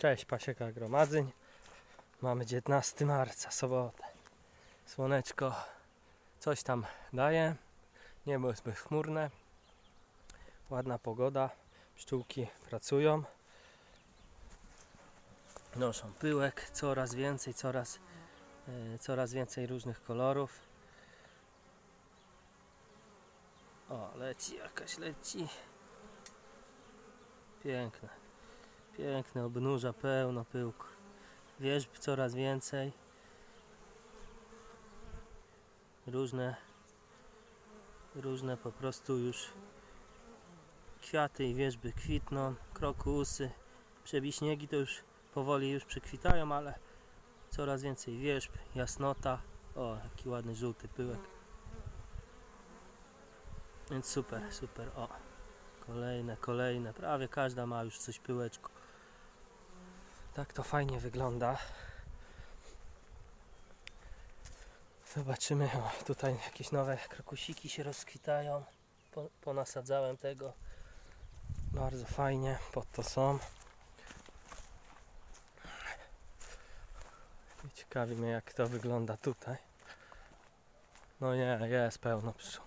Cześć, Pasieka Gromadzeń. Mamy 19 marca, sobotę. Słoneczko coś tam daje. Niebo jest bezchmurne. Ładna pogoda. Pszczółki pracują. Noszą pyłek. Coraz więcej, coraz, e, coraz więcej różnych kolorów. O, leci jakaś, leci. Piękne. Piękne obnóża, pełno pyłku. Wierzb coraz więcej. Różne, różne po prostu już kwiaty i wierzby kwitną, krokusy, przebiśniegi to już powoli już przekwitają, ale coraz więcej wierzb, jasnota. O, jaki ładny żółty pyłek. Więc super, super. O, kolejne, kolejne. Prawie każda ma już coś pyłeczku. Tak to fajnie wygląda. Zobaczymy. Tutaj jakieś nowe krokusiki się rozkwitają. Po, ponasadzałem tego. Bardzo fajnie. Pod to są. I Ciekawi mnie jak to wygląda tutaj. No nie, jest pełno pszczół.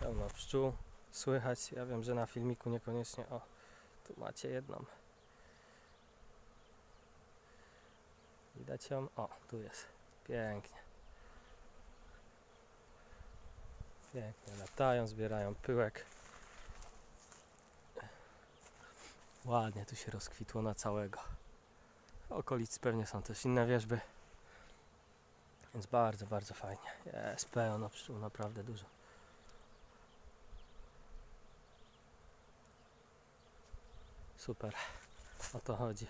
Pełno pszczół. Słychać. Ja wiem, że na filmiku niekoniecznie. O, tu macie jedną. Widać ją? O, tu jest. Pięknie. Pięknie latają, zbierają pyłek. Ładnie tu się rozkwitło na całego. W okolicy pewnie są też inne wierzby. Więc bardzo, bardzo fajnie. Jest pełno pszczół, naprawdę dużo. Super. O to chodzi.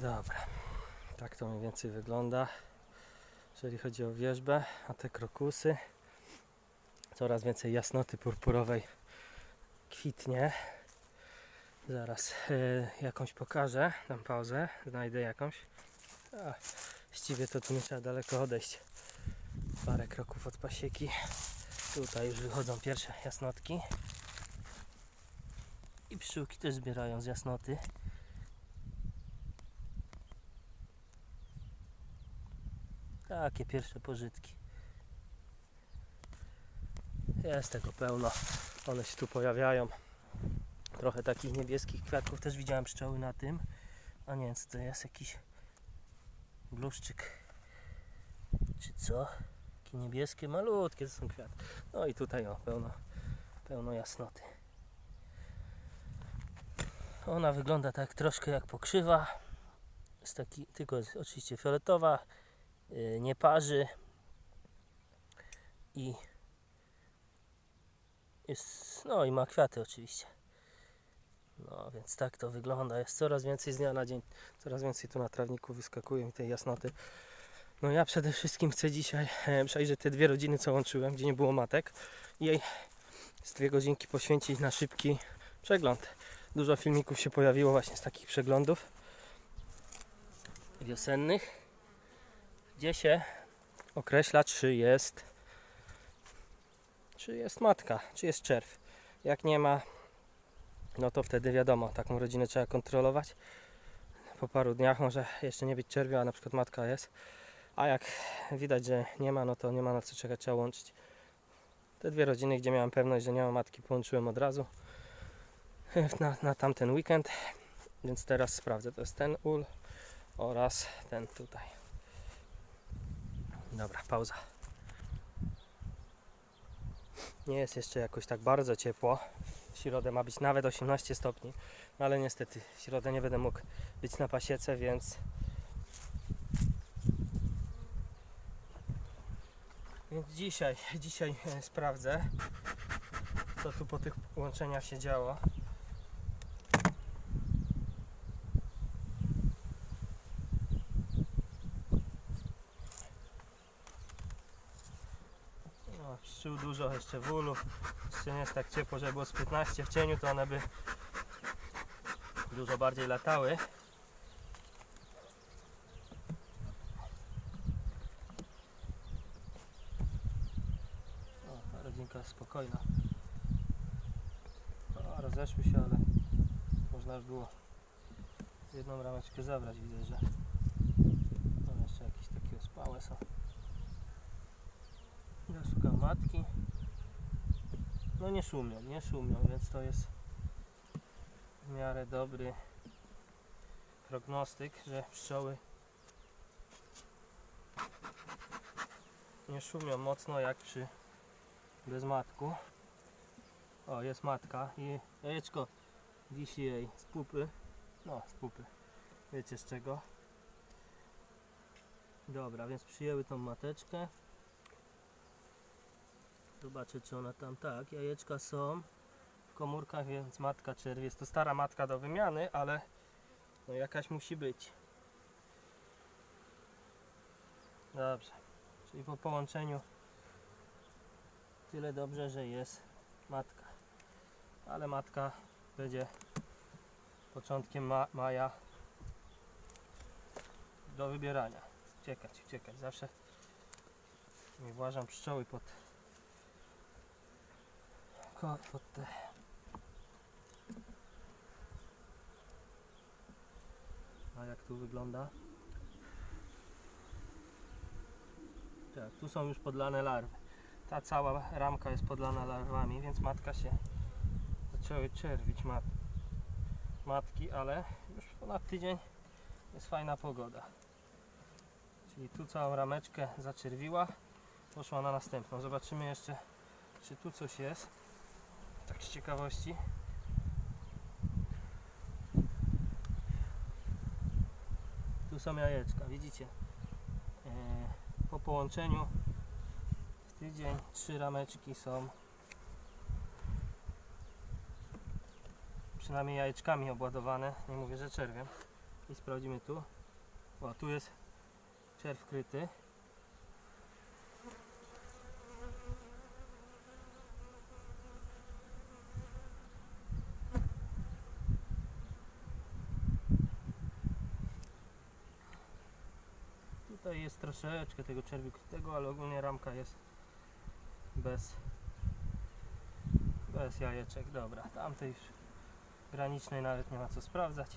Dobra, tak to mniej więcej wygląda, jeżeli chodzi o wierzbę, a te krokusy, coraz więcej jasnoty purpurowej kwitnie. Zaraz e, jakąś pokażę, dam pauzę, znajdę jakąś. A, właściwie to tu nie trzeba daleko odejść. Parę kroków od pasieki. Tutaj już wychodzą pierwsze jasnotki. I pszczółki też zbierają z jasnoty. Takie pierwsze pożytki. Jest tego pełno. One się tu pojawiają. Trochę takich niebieskich kwiatków też widziałem pszczoły na tym. A nie wiem co to jest jakiś bluszczyk. Czy co? Takie niebieskie, malutkie to są kwiaty. No i tutaj o, pełno, pełno jasnoty. Ona wygląda tak troszkę jak pokrzywa. Jest taki, tylko jest oczywiście fioletowa, nie parzy i jest, no i ma kwiaty oczywiście. No więc tak to wygląda. Jest coraz więcej z dnia na dzień, coraz więcej tu na trawniku wyskakuje mi tej jasnoty. No ja przede wszystkim chcę dzisiaj e, przejrzeć te dwie rodziny, co łączyłem, gdzie nie było matek jej z dwie godzinki poświęcić na szybki przegląd. Dużo filmików się pojawiło właśnie z takich przeglądów wiosennych, gdzie się określa, czy jest czy jest matka, czy jest czerw. Jak nie ma, no to wtedy wiadomo, taką rodzinę trzeba kontrolować. Po paru dniach może jeszcze nie być czerwiu, a na przykład matka jest. A jak widać, że nie ma, no to nie ma na co czekać, trzeba łączyć. Te dwie rodziny, gdzie miałem pewność, że nie ma matki, połączyłem od razu na, na tamten weekend. Więc teraz sprawdzę. To jest ten ul oraz ten tutaj. Dobra, pauza. Nie jest jeszcze jakoś tak bardzo ciepło. W środę ma być nawet 18 stopni, no ale niestety w środę nie będę mógł być na pasiece, więc Więc dzisiaj, dzisiaj e, sprawdzę, co tu po tych łączeniach się działo. dużo jeszcze bólu. Jeszcze nie jest tak ciepło, że było z 15 w cieniu, to one by dużo bardziej latały. O, rodzinka spokojna. O, rozeszły się, ale można już było jedną rameczkę zabrać. Widzę, że tam jeszcze jakieś takie ospałe są. Ja szukam matki. No nie szumią, nie szumią, więc to jest w miarę dobry prognostyk, że pszczoły nie szumią mocno jak przy bezmatku. O, jest matka i jajeczko wisi jej z pupy. No, z pupy. Wiecie z czego. Dobra, więc przyjęły tą mateczkę. Zobaczę czy ona tam tak. Jajeczka są w komórkach, więc matka czerwi. Jest to stara matka do wymiany, ale no jakaś musi być. Dobrze. Czyli po połączeniu tyle dobrze, że jest matka. Ale matka będzie początkiem ma maja do wybierania. Uciekać, uciekać. Zawsze nie włażam pszczoły pod, A jak tu wygląda? Tak, tu są już podlane larwy. Ta cała ramka jest podlana larwami, więc matka się zaczęły czerwić mat matki, ale już ponad tydzień jest fajna pogoda. Czyli tu całą rameczkę zaczerwiła, poszła na następną. Zobaczymy jeszcze, czy tu coś jest. Tak z ciekawości. Tu są jajeczka, widzicie? E, po połączeniu w tydzień trzy rameczki są. Przynajmniej jajeczkami obładowane, nie mówię, że czerwiem. I sprawdzimy tu. O, tu jest czerw kryty Tutaj jest troszeczkę tego czerwiu krytego, ale ogólnie ramka jest bez bez jajeczek. Dobra, tamtej już granicznej nawet nie ma co sprawdzać.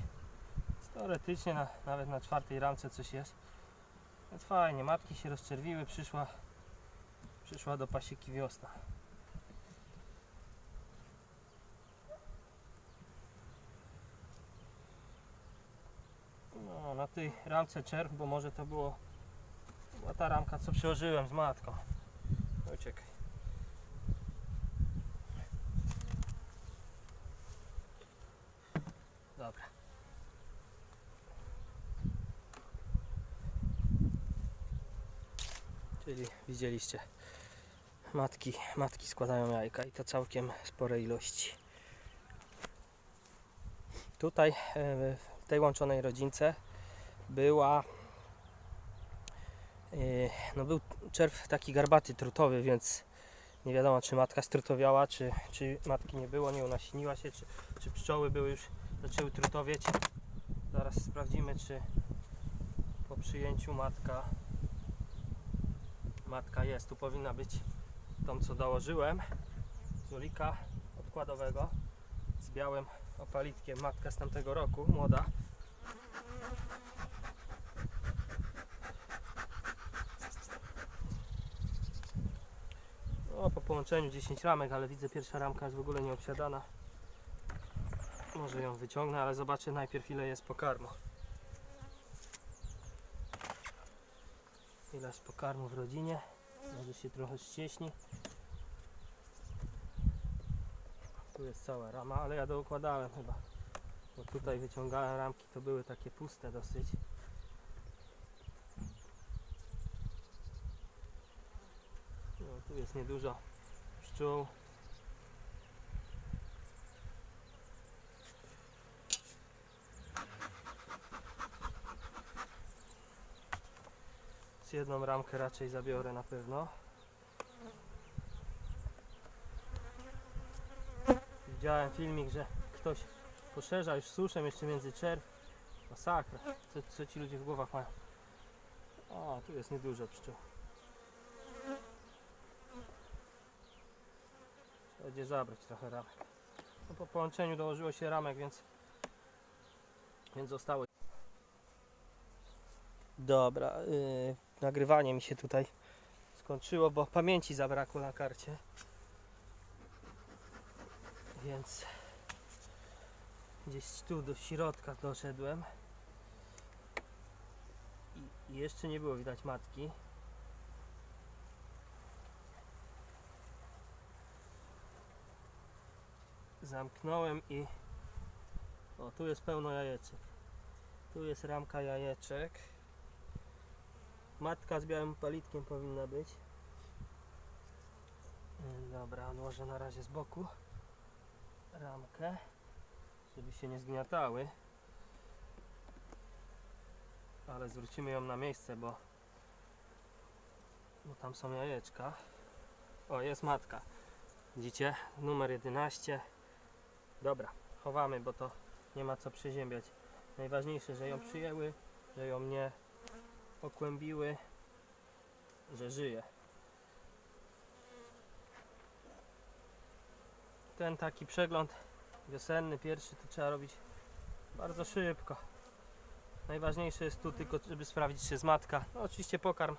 Teoretycznie na, nawet na czwartej ramce coś jest. Więc fajnie, matki się rozczerwiły, przyszła przyszła do pasieki wiosna. No, na tej ramce czerw, bo może to było była ta ramka, co przełożyłem z matką. Uciekaj. Dobra. Czyli widzieliście, matki, matki składają jajka i to całkiem spore ilości. Tutaj e, w tej łączonej rodzince była no był czerw taki garbaty, trutowy, więc nie wiadomo czy matka strutowiała, czy, czy matki nie było, nie unasiniła się, czy, czy pszczoły były już zaczęły trutowieć. Zaraz sprawdzimy, czy po przyjęciu matka matka jest. Tu powinna być tą, co dołożyłem z ulika odkładowego z białym opalitkiem. Matka z tamtego roku, młoda. No, po połączeniu 10 ramek, ale widzę pierwsza ramka jest w ogóle nieobsiadana. Może ją wyciągnę, ale zobaczę najpierw ile jest pokarmu. Ile jest pokarmu w rodzinie. Może się trochę ścieśni. Tu jest cała rama, ale ja doukładałem chyba. Bo tutaj wyciągałem ramki, to były takie puste dosyć. No, tu jest niedużo pszczół. Z jedną ramkę raczej zabiorę na pewno. Widziałem filmik, że ktoś poszerza już suszem jeszcze między czerw. Masakra. Co, co ci ludzie w głowach mają? O, tu jest niedużo pszczół. Będzie zabrać trochę ramek. No po połączeniu dołożyło się ramek, więc, więc zostało. Dobra, yy, nagrywanie mi się tutaj skończyło, bo pamięci zabrakło na karcie. Więc gdzieś tu do środka doszedłem. I, jeszcze nie było widać matki. Zamknąłem i o tu jest pełno jajeczek. Tu jest ramka jajeczek. Matka z białym palitkiem powinna być. Yy, Dobra, odłożę na razie z boku ramkę, żeby się nie zgniatały. Ale zwrócimy ją na miejsce, bo, bo tam są jajeczka. O, jest matka. Widzicie? Numer 11. Dobra, chowamy, bo to nie ma co przeziębiać. Najważniejsze, że ją przyjęły, że ją nie okłębiły, że żyje. Ten taki przegląd wiosenny, pierwszy, to trzeba robić bardzo szybko. Najważniejsze jest tu tylko, żeby sprawdzić, czy jest matka. No oczywiście pokarm.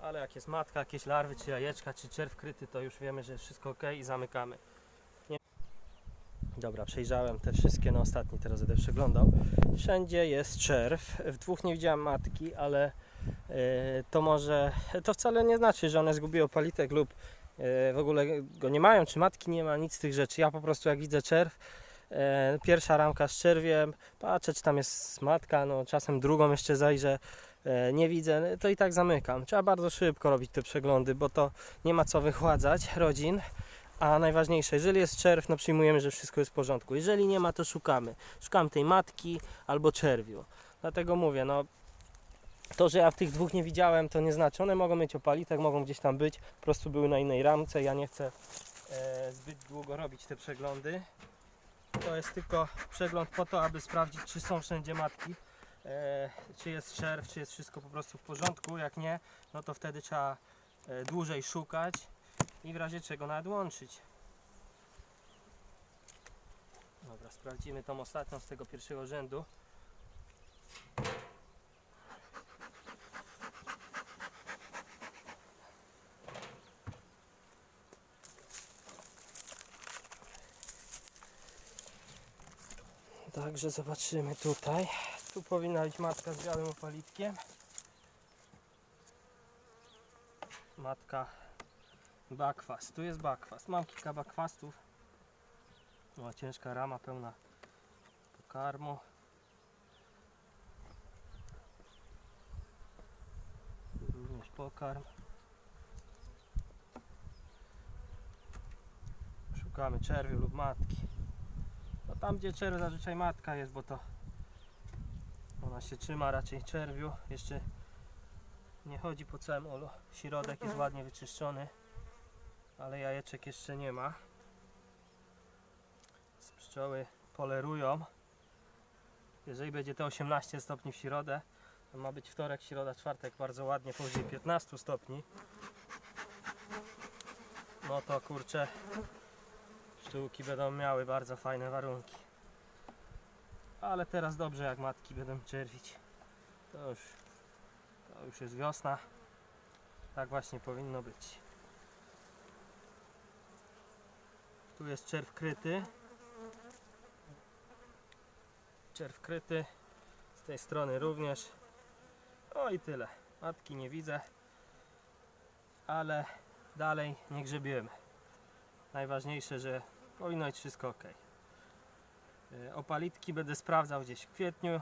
Ale jak jest matka, jakieś larwy, czy jajeczka, czy czerw kryty, to już wiemy, że wszystko ok i zamykamy. Dobra, przejrzałem te wszystkie na ostatni, teraz będę przeglądał. Wszędzie jest czerw. W dwóch nie widziałem matki, ale e, to może, to wcale nie znaczy, że one zgubiły palitek lub e, w ogóle go nie mają, czy matki nie ma, nic z tych rzeczy. Ja po prostu jak widzę czerw, e, pierwsza ramka z czerwiem, patrzę czy tam jest matka, no czasem drugą jeszcze zajrzę, nie widzę, to i tak zamykam. Trzeba bardzo szybko robić te przeglądy, bo to nie ma co wychładzać rodzin. A najważniejsze, jeżeli jest czerw, no przyjmujemy, że wszystko jest w porządku. Jeżeli nie ma, to szukamy. Szukam tej matki albo czerwiu. Dlatego mówię, no to, że ja w tych dwóch nie widziałem, to nie znaczy. One mogą mieć opalitek, mogą gdzieś tam być, po prostu były na innej ramce. Ja nie chcę e, zbyt długo robić te przeglądy. To jest tylko przegląd po to, aby sprawdzić, czy są wszędzie matki, e, czy jest czerw, czy jest wszystko po prostu w porządku. Jak nie, no to wtedy trzeba e, dłużej szukać i w razie czego nawet łączyć. Dobra, sprawdzimy tą ostatnią z tego pierwszego rzędu. Także zobaczymy tutaj. Tu powinna być matka z białym opalitkiem. Matka bakwas. Tu jest bakwas. Mam kilka bakwastów. No, ciężka rama pełna pokarmu. Również pokarm. Szukamy czerwiu lub matki. No tam gdzie czerw zazwyczaj matka jest, bo to ona się trzyma raczej czerwiu. Jeszcze nie chodzi po całym olu. Środek jest ładnie wyczyszczony, ale jajeczek jeszcze nie ma. Z pszczoły polerują. Jeżeli będzie te 18 stopni w środę, to ma być wtorek, środa, czwartek bardzo ładnie powyżej 15 stopni. No to kurczę, pszczółki będą miały bardzo fajne warunki. Ale teraz dobrze jak matki będą czerwić. To już, to już jest wiosna. Tak właśnie powinno być. Tu jest czerw kryty. Czerw kryty. Z tej strony również. O i tyle. Matki nie widzę. Ale dalej nie grzebiemy. Najważniejsze, że powinno być wszystko ok. E, Opalitki będę sprawdzał gdzieś w kwietniu,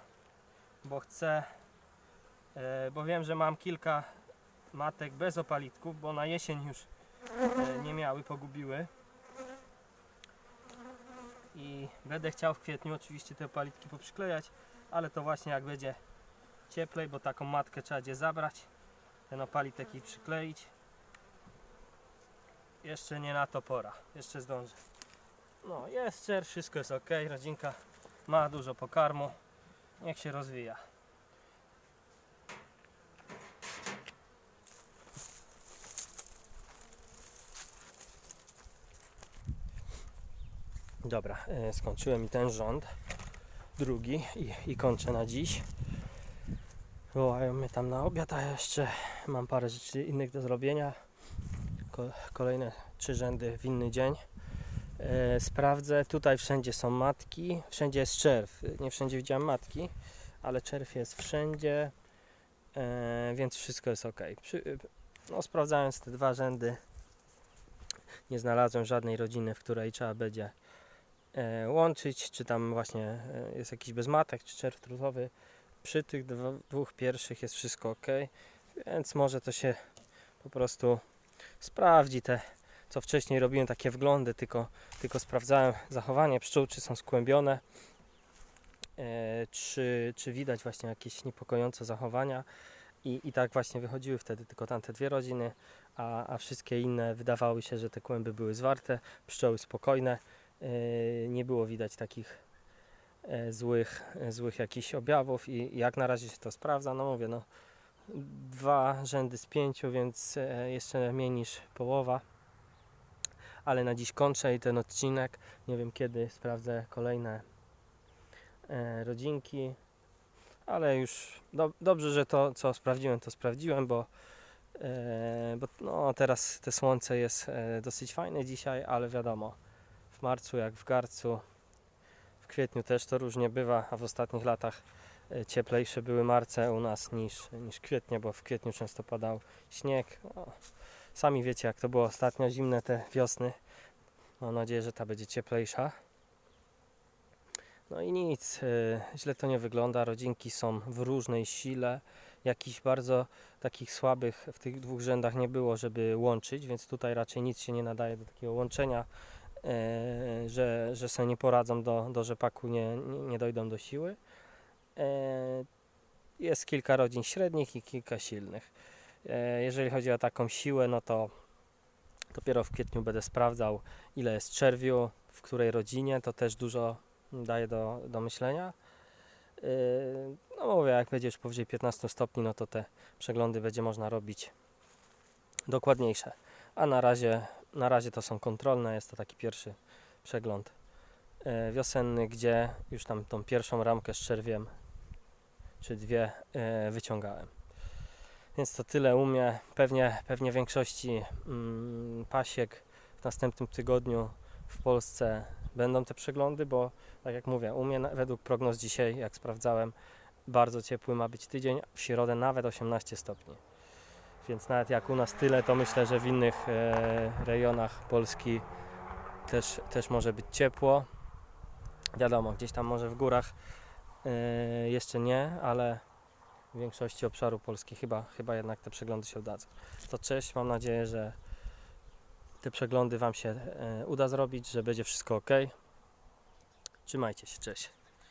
bo chcę, e, bo wiem, że mam kilka matek bez opalitków, bo na jesień już e, nie miały, pogubiły. I będę chciał w kwietniu oczywiście te opalitki poprzyklejać, ale to właśnie jak będzie cieplej, bo taką matkę trzeba gdzie zabrać, ten opalitek i przykleić. Jeszcze nie na to pora, jeszcze zdążę. No, jest wszystko jest ok, rodzinka ma dużo pokarmu, niech się rozwija. Dobra, e, skończyłem i ten rząd. Drugi i, i kończę na dziś. Wołają mnie tam na obiad, a jeszcze mam parę rzeczy innych do zrobienia. Ko- kolejne trzy rzędy w inny dzień. E, sprawdzę, tutaj wszędzie są matki, wszędzie jest czerw. Nie wszędzie widziałem matki, ale czerw jest wszędzie, e, więc wszystko jest ok. No, sprawdzając te dwa rzędy, nie znalazłem żadnej rodziny, w której trzeba będzie łączyć, czy tam właśnie e, jest jakiś bezmatek, czy czerw trutowy. Przy tych dwóch pierwszych jest wszystko ok, więc może to się po prostu sprawdzi te, co wcześniej robiłem, takie wglądy, tylko, tylko sprawdzałem zachowanie pszczół, czy są skłębione, e, czy, czy widać właśnie jakieś niepokojące zachowania. I, I tak właśnie wychodziły wtedy tylko tamte dwie rodziny, a, a wszystkie inne wydawały się, że te kłęby były zwarte, pszczoły spokojne, e, nie było widać takich e, złych, e, złych jakichś objawów i, jak na razie się to sprawdza, no mówię, no dwa rzędy z pięciu, więc e, jeszcze mniej niż połowa. Ale na dziś kończę i ten odcinek. Nie wiem kiedy sprawdzę kolejne e, rodzinki. Ale już do, dobrze, że to co sprawdziłem, to sprawdziłem, bo, e, bo no, teraz te słońce jest e, dosyć fajne dzisiaj, ale wiadomo, w marcu jak w garcu, w kwietniu też to różnie bywa, a w ostatnich latach e, cieplejsze były marce u nas niż, niż kwietnie, bo w kwietniu często padał śnieg. No, sami wiecie, jak to było ostatnio, zimne te wiosny. Mam nadzieję, że ta będzie cieplejsza. No i nic, e, źle to nie wygląda. Rodzinki są w różnej sile. Jakichś bardzo takich słabych w tych dwóch rzędach nie było, żeby łączyć, więc tutaj raczej nic się nie nadaje do takiego łączenia, że, że sobie nie poradzą do, do rzepaku, nie, nie, dojdą do siły. E, Jest kilka rodzin średnich i kilka silnych. E, Jeżeli chodzi o taką siłę, no to dopiero w kwietniu będę sprawdzał, ile jest czerwiu, w której rodzinie, to też dużo daje do, do myślenia. No mówię, jak będzie już powyżej 15 stopni, no to te przeglądy będzie można robić dokładniejsze. A na razie, na razie to są kontrolne, jest to taki pierwszy przegląd e, wiosenny, gdzie już tam tą pierwszą ramkę z czerwiem, czy dwie e, wyciągałem. Więc to tyle u mnie. Pewnie, pewnie większości mm, pasiek w następnym tygodniu w Polsce będą te przeglądy, bo tak jak mówię, u mnie według prognoz dzisiaj, jak sprawdzałem, bardzo ciepły ma być tydzień, w środę nawet 18 stopni. Więc nawet jak u nas tyle, to myślę, że w innych e, rejonach Polski też, też może być ciepło. Wiadomo, gdzieś tam może w górach e, jeszcze nie, ale w większości obszaru Polski chyba, chyba jednak te przeglądy się udadzą. To cześć, mam nadzieję, że te przeglądy Wam się e, uda zrobić, że będzie wszystko ok. Trzymajcie się, cześć.